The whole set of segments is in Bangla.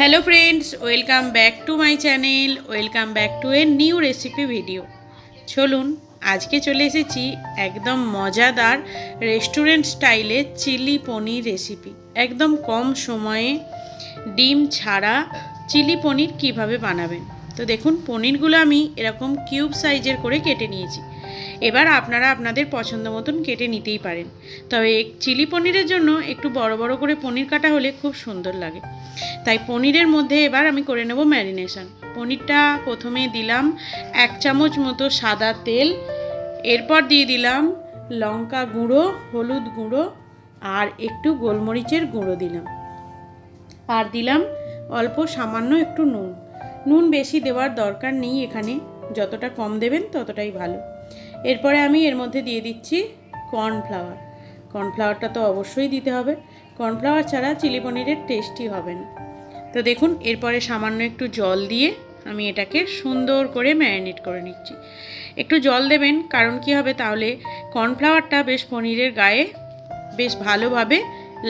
Hello friends welcome back to my channel welcome back to a new recipe video চলুন, আজকে চলে এসেছি একদম মজাদার রেস্টুরেন্ট স্টাইলে চিলি পনির রেসিপি একদম কম সময়ে ডিম ছাড়া চিলি পনির কীভাবে বানাবেন? তো দেখুন, পনিরগুলো আমি এরকম কিউব সাইজের করে কেটে নিয়েছি। এবার আপনারা আপনাদের পছন্দ মতন কেটে নিতেই পারেন। তবে চিলি পনিরের জন্য একটু বড় বড় করে পনির কাটা হলে খুব সুন্দর লাগে। তাই পনিরের মধ্যে এবার আমি করে নেব ম্যারিনেশন। পনিরটা প্রথমে দিলাম এক চামচ মতো সাদা তেল, এরপর দিয়ে দিলাম লঙ্কা গুঁড়ো, হলুদ গুঁড়ো আর একটু গোলমরিচের গুঁড়ো দিলাম। আর দিলাম অল্প সামান্য একটু নুন। নুন বেশি দেওয়ার দরকার নেই এখানে। যতটা কম দেবেন ততটাই ভালো। এরপরে আমি এর মধ্যে দিয়ে দিচ্ছি কর্নফ্লাওয়ার। কর্নফ্লাওয়ারটা তো অবশ্যই দিতে হবে। কর্নফ্লাওয়ার ছাড়া চিলি পনিরের টেস্টই হবে না। তো দেখুন, এরপরে সামান্য একটু জল দিয়ে আমি এটাকে সুন্দর করে ম্যারিনেট করে নিচ্ছি। একটু জল দেবেন, কারণ কি হবে তাহলে কর্নফ্লাওয়ারটা বেশ পনিরের গায়ে বেশ ভালোভাবে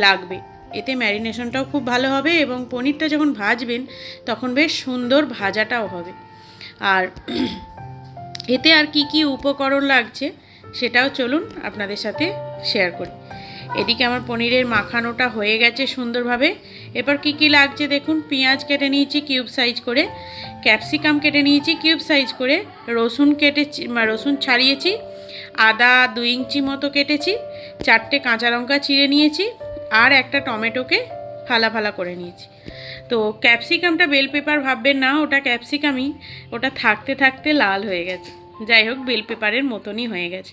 লাগবে। এতে ম্যারিনেশনটাও খুব ভালো হবে এবং পনিরটা যখন ভাজবেন, তখন বেশ সুন্দর ভাজাটাও হবে। আর এতে আর কি কি উপকরণ লাগছে সেটাও চলুন আপনাদের সাথে শেয়ার করি। এদিকে আমার পনিরের মাখানোটা হয়ে গেছে সুন্দরভাবে। এরপর কি কি লাগছে দেখুন, পেঁয়াজ কেটে নিয়েছি কিউব সাইজ করে ক্যাপসিকাম কেটে নিয়েছি কিউব সাইজ করে, রসুন কেটে রসুন ছাড়িয়েছি, আদা দুই ইঞ্চি মতো কেটেছি, চারটে কাঁচা লঙ্কা চিড়ে নিয়েছি, আর একটা টমেটোকে ফালা ফালা করে নিয়েছি। তো ক্যাপসিকামটা বেল পেপার ভাববেন না, ওটা ক্যাপসিকামই। ওটা থাকতে থাকতে লাল হয়ে গেছে। যাই হোক, বেল পেপারের মতনই হয়ে গেছে।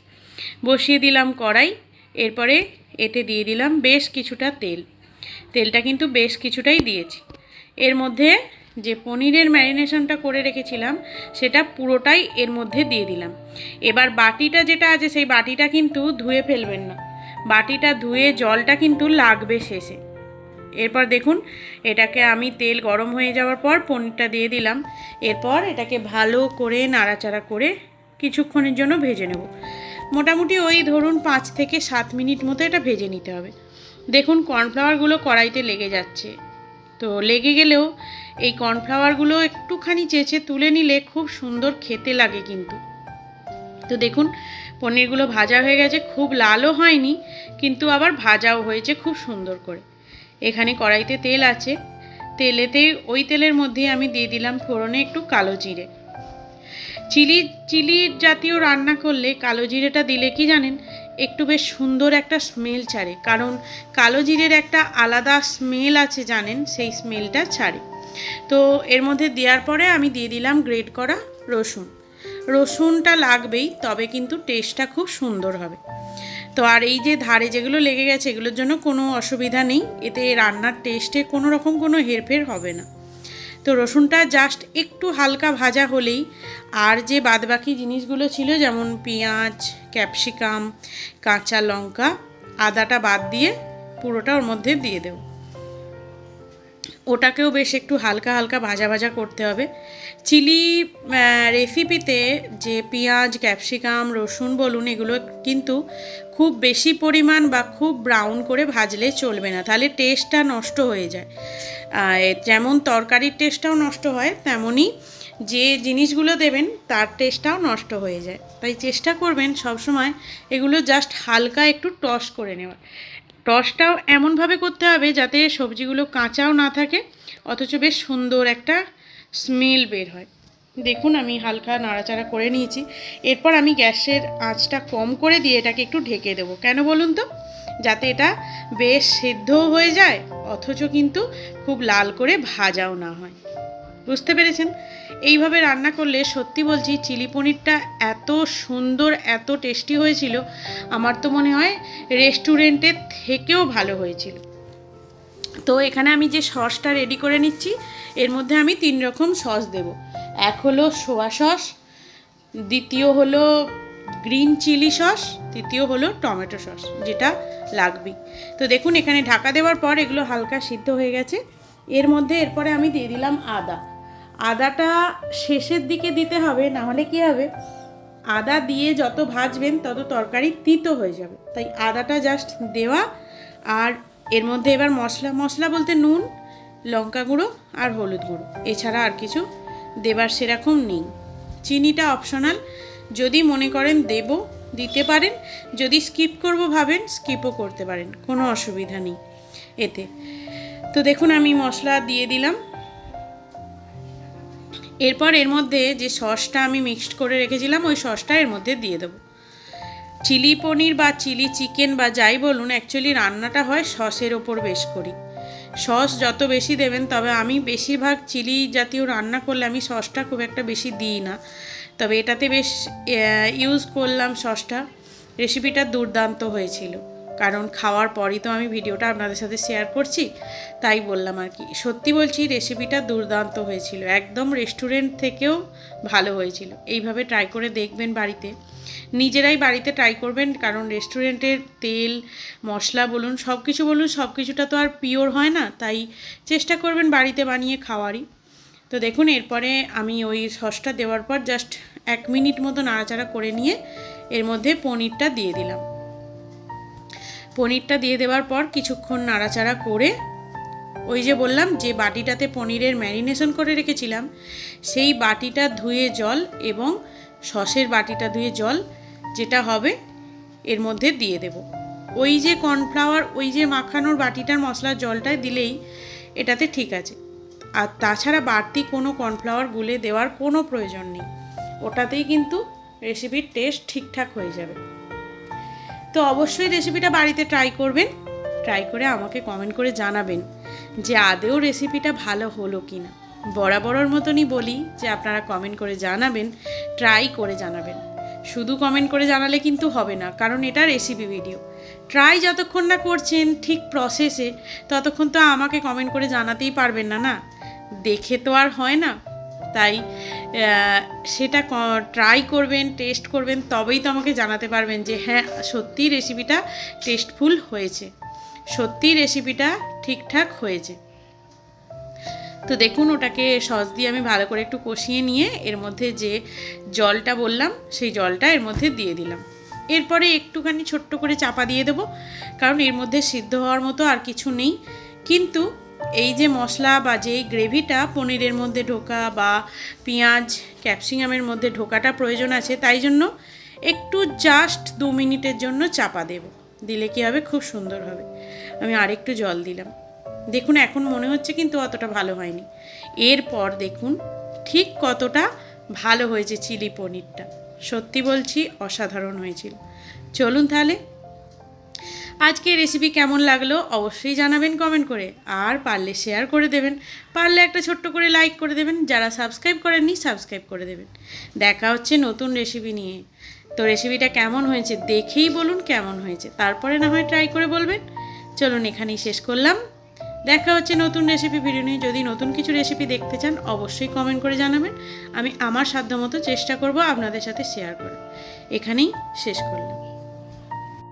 বসিয়ে দিলাম কড়াই, এরপরে এতে দিয়ে দিলাম বেশ কিছুটা তেল। তেলটা কিন্তু বেশ কিছুটাই দিয়েছি। এর মধ্যে যে পনিরের ম্যারিনেশনটা করে রেখেছিলাম, সেটা পুরোটাই এর মধ্যে দিয়ে দিলাম। এবার বাটিটা যেটা আছে, সেই বাটিটা কিন্তু ধুয়ে ফেলবেন না। বাটিটা ধুয়ে জলটা কিন্তু লাগবে শেষে। এরপর দেখুন, এটাকে আমি তেল গরম হয়ে যাওয়ার পর পনিরটা দিয়ে দিলাম। এরপর এটাকে ভালো করে নাড়াচাড়া করে কিছুক্ষণের জন্য ভেজে নেব। মোটামুটি ওই ধরুন পাঁচ থেকে সাত মিনিট মতো এটা ভেজে নিতে হবে। দেখুন, কর্নফ্লাওয়ারগুলো কড়াইতে লেগে যাচ্ছে। তো লেগে গেলেও এই কর্নফ্লাওয়ারগুলো একটুখানি চেঁচে তুলে নিলে খুব সুন্দর খেতে লাগে কিন্তু। তো দেখুন, পনিরগুলো ভাজা হয়ে গেছে। খুব লালও হয়নি, কিন্তু আবার ভাজাও হয়েছে খুব সুন্দর করে। এখানে কড়াইতে তেল আছে। তেলেতে ওই তেলের মধ্যে আমি দিয়ে দিলাম ফোড়নে একটু কালো জিরে। চিলি চিলি জাতীয় রান্না করলে কালো জিরেটা দিলে কি জানেন? একটু বেশ সুন্দর একটা স্মেল ছাড়ে। কারণ কালো জিরের একটা আলাদা স্মেল আছে জানেন, সেই স্মেলটা ছাড়ে। তো এর মধ্যে দেওয়ার পরে আমি দিয়ে দিলাম গ্রেট করা রসুন। রসুনটা লাগবেই, তবে কিন্তু টেস্টটা খুব সুন্দর হবে। তো আর এই যে ধারে যেগুলো লেগে গেছে, এগুলোর জন্য কোনো অসুবিধা নেই। এতে রান্নার টেস্টে কোনো রকম কোনো হেরফের হবে না। তো রসুনটা জাস্ট একটু হালকা ভাজা হলেই আর যে বাদবাকি জিনিসগুলো ছিল, যেমন পেঁয়াজ ক্যাপসিকাম কাঁচা লঙ্কা, আদাটা বাদ দিয়ে পুরোটা ওর মধ্যে দিয়ে দেব। ওটাকেও বেশ একটু হালকা হালকা ভাজা ভাজা করতে হবে। চিলি রেসিপিতে যে পেঁয়াজ, ক্যাপসিকাম, রসুন বলুন, এগুলো কিন্তু খুব বেশি পরিমাণ বা খুব ব্রাউন করে ভাজলে চলবে না, তাহলে টেস্টটা নষ্ট হয়ে যায়। যেমন তরকারির টেস্টটাও নষ্ট হয়, তেমনই যে জিনিসগুলো দেবেন তার টেস্টটাও নষ্ট হয়ে যায়। তাই চেষ্টা করবেন সবসময় এগুলো জাস্ট হালকা একটু টস করে নেওয়ার। টসটাও এমনভাবে করতে হবে যাতে সবজিগুলো কাঁচাও না থাকে, অথচ বেশ সুন্দর একটা স্মেল বের হয়। দেখুন, আমি হালকা নাড়াচাড়া করে নিয়েছি। এরপর আমি গ্যাসের আঁচটা কম করে দিয়ে এটাকে একটু ঢেকে দেবো। কেন বলুন তো? যাতে এটা বেশ সেদ্ধও হয়ে যায়, অথচ কিন্তু খুব লাল করে ভাজাও না হয়। বুঝতে পেরেছেন? এইভাবে রান্না করলে সত্যি বলছি চিলি পনিরটা এত সুন্দর, এত টেস্টি হয়েছিল। আমার তো মনে হয় রেস্টুরেন্টের থেকেও ভালো হয়েছিল। তো এখানে আমি যে সসটা রেডি করে নিচ্ছি, এর মধ্যে আমি তিন রকম সস দেব। এক হলো সোয়া সস, দ্বিতীয় হলো গ্রিন চিলি সস, তৃতীয় হলো টমেটো সস, যেটা লাগবেই তো দেখুন, এখানে ঢাকা দেওয়ার পর এগুলো হালকা সিদ্ধ হয়ে গেছে। এর মধ্যে এরপরে আমি দিয়ে দিলাম আদা। আদাটা শেষের দিকে দিতে হবে, না হলে কী হবে? আদা দিয়ে যত ভাজবেন তত তরকারি তিতো হয়ে যাবে। তাই আদাটা জাস্ট দেওয়া, আর এর মধ্যে এবার মশলা মশলা বলতে নুন, লঙ্কা গুঁড়ো আর হলুদ গুঁড়ো। এছাড়া আর কিছু দেবার সেরকম নেই। চিনিটা অপশনাল যদি মনে করেন দেব, দিতে পারেন। যদি স্কিপ করব ভাবেন স্কিপও করতে পারেন। কোনো অসুবিধা নেই এতে। তো দেখুন আমি মশলা দিয়ে দিলাম। এরপর এর মধ্যে যে সসটা আমি মিক্সড করে রেখেছিলাম, ওই সসটা এর মধ্যে দিয়ে দেবো। চিলি পনির বা চিলি চিকেন বা যাই বলুন অ্যাকচুয়ালি রান্নাটা হয় সসের ওপর বেশ করি। সস যত বেশি দেবেন, তবে আমি বেশিরভাগ চিলি জাতীয় রান্না করলে আমি সসটা খুব একটা বেশি দিই না। তবে এটাতে বেশ ইউজ করলাম সসটা। রেসিপিটা দুর্দান্ত হয়েছিল। কারণ খাওয়ার পরই তো আমি ভিডিওটা আপনাদের সাথে শেয়ার করছি, তাই বললাম আর কি। সত্যি বলছি রেসিপিটা দুর্দান্ত হয়েছিল, একদম রেস্টুরেন্ট থেকেও ভালো হয়েছিল। এইভাবে ট্রাই করে দেখবেন বাড়িতে। নিজেরাই বাড়িতে ট্রাই করবেন, কারণ রেস্টুরেন্টের তেল, মশলা বলুন সব কিছু বলুন সব কিছুটা তো আর পিওর হয় না, তাই চেষ্টা করবেন বাড়িতে বানিয়ে খাওয়ারই। তো দেখুন, এরপরে আমি ওই সসটা দেওয়ার পর জাস্ট এক মিনিট মতো নাড়াচাড়া করে নিয়ে এর মধ্যে পনিরটা দিয়ে দিলাম। পনিরটা দিয়ে দেওয়ার পর কিছুক্ষণ নাড়াচাড়া করে ওই যে বললাম, যে বাটিটাতে পনিরের ম্যারিনেশন করে রেখেছিলাম, সেই বাটিটা ধুয়ে জল এবং সসের বাটিটা ধুয়ে জল যেটা হবে এর মধ্যে দিয়ে দেব। ওই যে কর্নফ্লাওয়ার, ওই যে মাখানোর বাটিটার মশলার জলটায় দিলেই এটাতে ঠিক আছে। আর তাছাড়া বাড়তি কোনো কর্নফ্লাওয়ার গুলে দেওয়ার কোনো প্রয়োজন নেই। ওটাতেই কিন্তু রেসিপির টেস্ট ঠিকঠাক হয়ে যাবে। তো অবশ্যই রেসিপিটা বাড়িতে ট্রাই করবেন। ট্রাই করে আমাকে কমেন্ট করে জানাবেন যে আদেও রেসিপিটা ভালো হলো কি না বরাবরের মতনই বলি যে আপনারা কমেন্ট করে জানাবেন ট্রাই করে জানাবেন। শুধু কমেন্ট করে জানালে কিন্তু হবে না, কারণ এটা রেসিপি ভিডিও ট্রাই যতক্ষণ না করছেন, ঠিক প্রসেসে ততক্ষণ তো আমাকে কমেন্ট করে জানাতেই পারবেন না না। দেখে তো আর হয় না। তাই সেটা ট্রাই করবেন টেস্ট করবেন, তবেই তো আমাকে জানাতে পারবেন যে হ্যাঁ সত্যিই রেসিপিটা টেস্টফুল হয়েছে। সত্যিই রেসিপিটা ঠিকঠাক হয়েছে। তো দেখুন, ওটাকে সস দিয়ে আমি ভালো করে একটু কষিয়ে নিয়ে এর মধ্যে যে জলটা বললাম, সেই জলটা এর মধ্যে দিয়ে দিলাম। এরপরে একটুখানি ছোট্ট করে চাপা দিয়ে দেবো, কারণ এর মধ্যে সিদ্ধ হওয়ার মতো আর কিছু নেই। কিন্তু এই যে মশলা বা যেই গ্রেভিটা পনিরের মধ্যে ঢোকা বা পেঁয়াজ, ক্যাপসিকামের মধ্যে ঢোকাটা প্রয়োজন আছে, তাই জন্য একটু জাস্ট দু মিনিটের জন্য চাপা দেব। দিলে কি হবে? খুব সুন্দর হবে। আমি আরেকটু জল দিলাম। দেখুন, এখন মনে হচ্ছে কিন্তু অতটা ভালো হয়নি। এরপর দেখুন ঠিক কতটা ভালো হয়েছে চিলি পনিরটা। সত্যি বলছি, অসাধারণ হয়েছিল। চলুন তাহলে আজকে রেসিপি কেমন লাগল অবশ্যই জানাবেন কমেন্ট করে। আর পারলে শেয়ার করে দেবেন। পারলে একটা ছোট্ট করে লাইক করে দেবেন। যারা সাবস্ক্রাইব করেননি সাবস্ক্রাইব করে দেবেন। দেখা হচ্ছে নতুন রেসিপি নিয়ে। তো রেসিপিটা কেমন হয়েছে দেখেই বলুন কেমন হয়েছে। তারপরে না হয় ট্রাই করে বলবেন। চলুন এখানেই শেষ করলাম। দেখা হচ্ছে নতুন রেসিপি ভিডিও নিয়ে। যদি নতুন কিছু রেসিপি দেখতে চান, অবশ্যই কমেন্ট করে জানাবেন। আমি আমার সাধ্যমতো চেষ্টা করব আপনাদের সাথে শেয়ার করে। এখানেই শেষ করলাম।